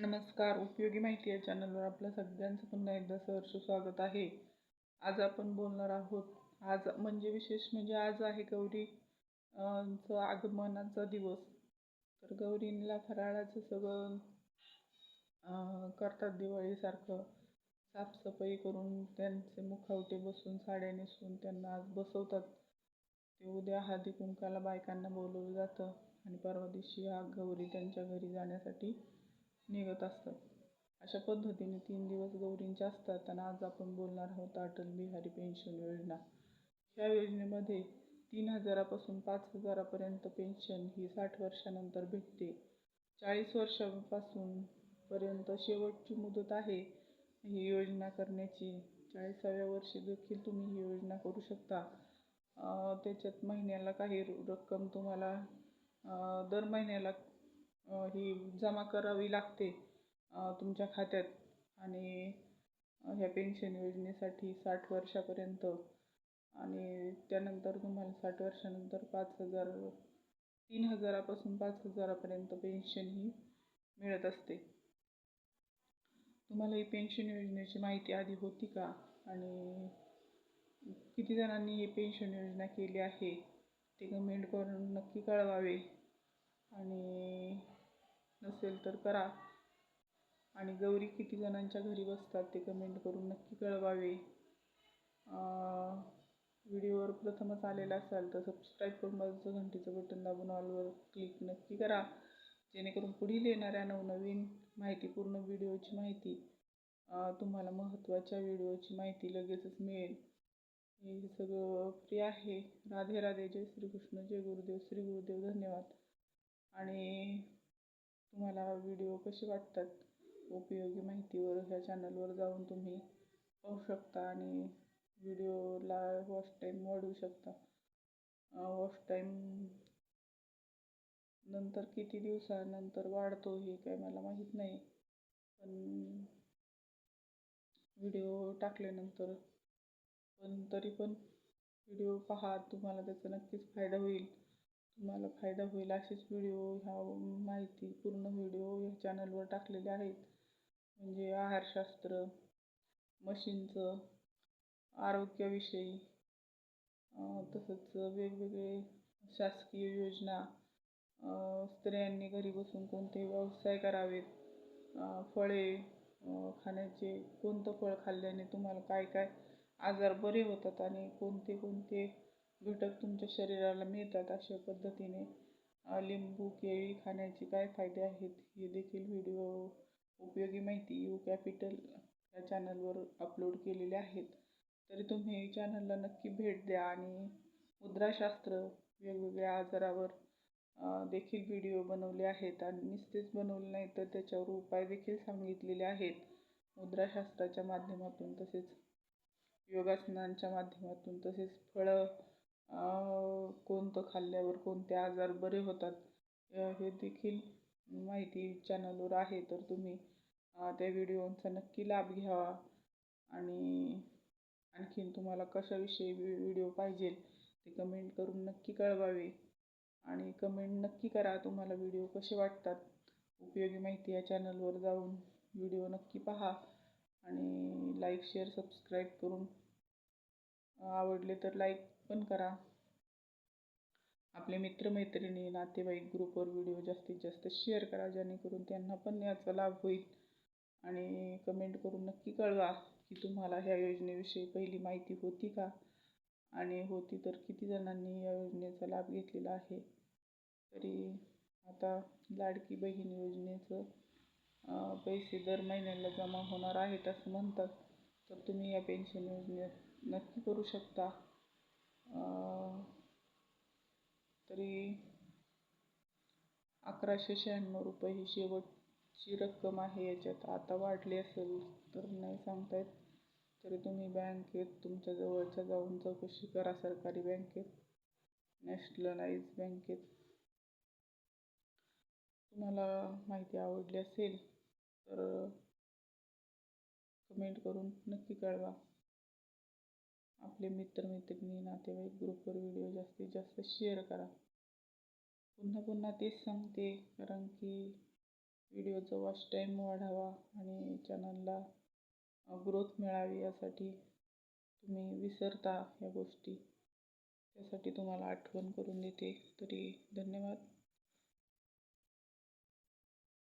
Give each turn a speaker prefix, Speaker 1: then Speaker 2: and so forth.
Speaker 1: नमस्कार. उपयोगी माहिती या चॅनलवर आपल्या सगळ्यांचं पुन्हा एकदा सहर्ष स्वागत आहे. आज आपण बोलणार आहोत आज म्हणजे विशेष म्हणजे आज आहे गौरी आगमनाचा दिवस. तर गौरींना फराळाचं सगळं करतात दिवाळीसारखं. साफसफाई करून त्यांचे मुखावटे बसून साड्या नेसून त्यांना आज बसवतात. ते उद्या हळदी कुंकाला बायकांना बोलवलं जातं. आणि परवा दिवशी हा गौरी त्यांच्या घरी जाण्यासाठी निघत असतात. अशा पद्धतीने तीन दिवस गौरींचे असतात आणि आज आपण बोलणार आहोत अटल बिहारी पेन्शन योजना. ह्या योजनेमध्ये तीन हजारापासून पाच हजारापर्यंत पेन्शन ही साठ वर्षानंतर भेटते. चाळीस वर्षापासून पर्यंत शेवटची मुदत आहे ही योजना करण्याची. चाळीसाव्या वर्षी देखील तुम्ही ही योजना करू शकता. त्याच्यात महिन्याला काही रु- रक्कम तुम्हाला दर महिन्याला ही जमा करावी लागते तुमच्या खात्यात. आणि ह्या पेन्शन योजनेसाठी साठ वर्षापर्यंत. आणि त्यानंतर तुम्हाला साठ वर्षानंतर पाच हजार तीन हजारापासून पाच हजारापर्यंत पेन्शन ही मिळत असते. तुम्हाला ही पेन्शन योजनेची माहिती आधी होती का? आणि किती जणांनी ही पेन्शन योजना केली आहे? ते कमेंट करून नक्की कळवावे. आणि नसेल तर करा. आणि गौरी किती जणांच्या घरी बसतात ते कमेंट करून नक्की कळवावे. व्हिडिओवर प्रथमच आलेला असाल तर सबस्क्राईब करून बाजूचं घंटीचं बटन दाबून ऑलवर क्लिक नक्की करा. जेणेकरून पुढील येणाऱ्या नवनवीन माहितीपूर्ण व्हिडिओची माहिती तुम्हाला महत्त्वाच्या व्हिडिओची माहिती लगेचच मिळेल. हे सगळं फ्री आहे. राधे राधे. जय श्रीकृष्ण. जय गुरुदेव. श्री गुरुदेव धन्यवाद. आणि तुम्हाला व्हिडिओ कसे वाटतात? उपयोगी माहितीवर ह्या चॅनलवर जाऊन तुम्ही पाहू शकता आणि व्हिडिओला वॉच टाईम वाढवू शकता. वॉच टाईम नंतर किती दिवसानंतर वाढतो हे काय मला माहीत नाही. पण व्हिडिओ टाकल्यानंतर पण तरी पण व्हिडिओ पहा तुम्हाला त्याचा नक्कीच फायदा होईल. तुम्हाला फायदा होईल असेच व्हिडिओ ह्या माहिती पूर्ण व्हिडिओ ह्या चॅनलवर टाकलेले आहेत. म्हणजे आहारशास्त्र मशीनचं आरोग्याविषयी तसंच वेगवेगळे शासकीय योजना स्त्रियांनी घरी बसून कोणते व्यवसाय करावेत फळे खाण्याचे कोणतं फळ खाल्ल्याने तुम्हाला काय काय आजार बरे होतात आणि कोणते कोणते घटक तुमच्या शरीराला मिळतात अशा पद्धतीने. लिंबू केळी खाण्याचे काय फायदे आहेत हे देखील व्हिडिओ उपयोगी माहिती यू कॅपिटल या चॅनलवर अपलोड केलेले आहेत. तरी तुम्ही चॅनलला नक्की भेट द्या आणि मुद्राशास्त्र वेगवेगळ्या आजारावर देखील व्हिडिओ बनवले आहेत आणि नुसतेच बनवले नाही तर त्याच्यावर उपाय देखील सांगितलेले आहेत. मुद्राशास्त्राच्या माध्यमातून तसेच योगासनांच्या माध्यमातून तसेच फळं कोणतं खाल्ल्यावर कोणते आजार बरे होतात हे देखील माहिती चॅनलवर आहे. तर तुम्ही त्या व्हिडिओंचा नक्की लाभ घ्यावा आणि आणखीन तुम्हाला कशाविषयी व्हिडिओ पाहिजे ते कमेंट करून नक्की कळवावे. आणि कमेंट नक्की करा तुम्हाला व्हिडिओ कसे वाटतात. उपयोगी माहिती या चॅनलवर जाऊन व्हिडिओ नक्की पहा आणि लाईक शेअर सबस्क्राईब करून आवडले तर लाईक पण करा. आपले मित्रमैत्रिणी नातेवाईक ग्रुपवर व्हिडिओ जास्तीत जास्त शेअर करा जेणेकरून त्यांना पण याचा लाभ होईल. आणि कमेंट करून नक्की कळवा की तुम्हाला ह्या योजनेविषयी पहिली माहिती होती का? आणि होती तर किती जणांनी या योजनेचा लाभ घेतलेला आहे? तरी आता लाडकी बहीण योजनेचं पैसे दर महिन्याला जमा होणार आहेत असं म्हणतात. तर तुम्ही या पेन्शन योजनेत नक्की करू शकता. तरी अकराशे शहाण्णव रुपये ही शेवटची रक्कम आहे. याच्यात आता वाढली असेल तर नाही सांगता येत तरी तुम्ही बँकेत तुमच्या जवळच्या जाऊन चौकशी करा सरकारी बँकेत नॅशनलाइज बँकेत. तुम्हाला माहिती आवडली असेल तर कमेंट करून नक्की कळवा. आपले मित्रमैत्रिणी नातेवाईक ग्रुपवर व्हिडिओ जास्तीत जास्त शेअर करा. पुन्हा पुन्हा तेच सांगते कारण की व्हिडिओचा वॉच टाईम वाढावा आणि चॅनलला ग्रोथ मिळावी यासाठी तुम्ही विसरता ह्या गोष्टी. त्यासाठी तुम्हाला आठवण करून देते. तरी धन्यवाद.